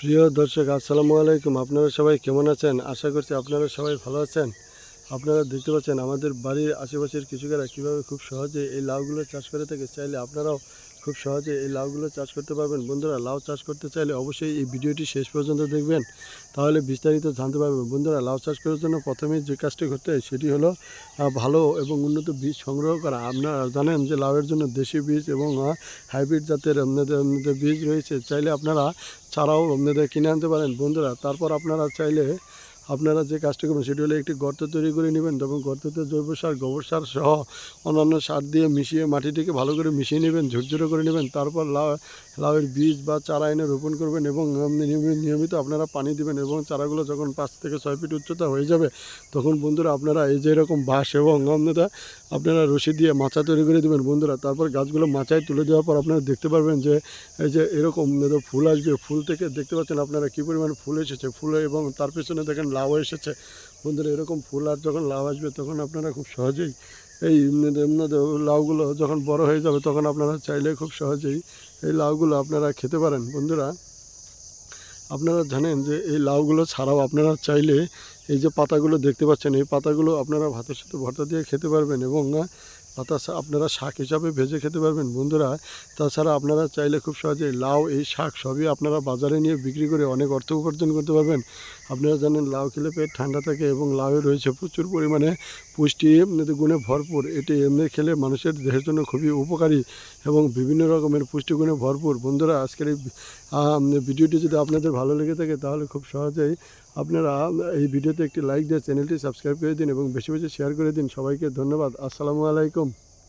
প্রিয় দর্শক, আসসালামু আলাইকুম। আপনারা সবাই কেমন আছেন? আশা করছি আপনারা সবাই ভালো আছেন। আপনারা দেখতে পাচ্ছেন আমাদের বাড়ির আশেপাশের কৃষকেরা কীভাবে খুব সহজে এই লাউগুলো চাষ করে থাকে। চাইলে আপনারাও খুব সহজে এই লাউগুলো চাষ করতে পারবেন। বন্ধুরা, লাউ চাষ করতে চাইলে অবশ্যই এই ভিডিওটি শেষ পর্যন্ত দেখবেন, তাহলে বিস্তারিত জানতে পারবেন। বন্ধুরা, লাউ চাষ করার জন্য প্রথমে যে কাজটি করতে হয়, সেটি হলো ভালো এবং উন্নত বীজ সংগ্রহ করা। আপনারা জানেন যে লাউয়ের জন্য দেশি বীজ এবং হাইব্রিড জাতের আপনাদের বীজ রয়েছে। চাইলে আপনারা চারাও আপনাদের কিনে আনতে পারেন। বন্ধুরা, তারপর আপনারা চাইলে আপনারা যে কাজটি করবেন, সেটি হলো একটি গর্ত তৈরি করে নেবেন এবং গর্ততে জৈব সার, গোবর সার সহ অন্যান্য সার দিয়ে মিশিয়ে মাটিটিকে ভালো করে মিশিয়ে নেবেন, ঝুরঝুরে করে নেবেন, তারপর লাউ, লাউয়ের বীজ বা চারা এনে রোপণ করবেন এবং নিয়মিত- আপনারা পানি দিবেন এবং চারাগুলো যখন পাঁচ থেকে ছয় ফিট উচ্চতা হয়ে যাবে, তখন বন্ধুরা আপনারা এই যে এরকম বাঁশ এবং আপনারা আপনারা রশি দিয়ে মাচা তৈরি করে দেবেন বন্ধুরা। তারপর গাছগুলো মাচায় তুলে দেওয়ার পর আপনারা দেখতে পারবেন যে, এই যে এরকম ফুল আসবে, ফুল থেকে দেখতে পাচ্ছেন আপনারা কী পরিমাণ ফুল এসেছে, ফুল এবং তার পেছনে দেখেন লাউ এসেছে। বন্ধুরা, এরকম ফুল আর যখন লাউ আসবে, তখন আপনারা খুব সহজেই এই লাউগুলো যখন বড় হয়ে যাবে, তখন আপনারা চাইলে খুব সহজেই এই লাউগুলো আপনারা খেতে পারেন। বন্ধুরা, আপনারা জানেন যে এই লাউগুলো ছাড়াও আপনারা চাইলে এই যে পাতাগুলো দেখতে পাচ্ছেন, এই পাতাগুলো আপনারা ভাতের সাথে ভর্তা দিয়ে খেতে পারবেন এবং পাতা আপনারা শাক হিসাবে ভেজে খেতে পারবেন। বন্ধুরা, তাছাড়া আপনারা চাইলে খুব সহজে লাউ, এই শাক সবই আপনারা বাজারে নিয়ে বিক্রি করে অনেক অর্থ উপার্জন করতে পারবেন। আপনারা জানেন লাউ খেলে পেট ঠান্ডা থাকে এবং লাউয়ে রয়েছে প্রচুর পরিমাণে পুষ্টি গুণে ভরপুর। এটি এমনি খেলে মানুষের দেহের জন্য খুবই উপকারী এবং বিভিন্ন রকমের পুষ্টিগুণে ভরপুর। বন্ধুরা, আজকের এই ভিডিওটি যদি আপনাদের ভালো লেগে থাকে, তাহলে খুব সহজেই আপনারা এই ভিডিওতে একটি লাইক দিয়ে চ্যানেলটি সাবস্ক্রাইব করে দিন এবং বেশি বেশি শেয়ার করে দিন। সবাইকে ধন্যবাদ। আসসালামু আলাইকুম।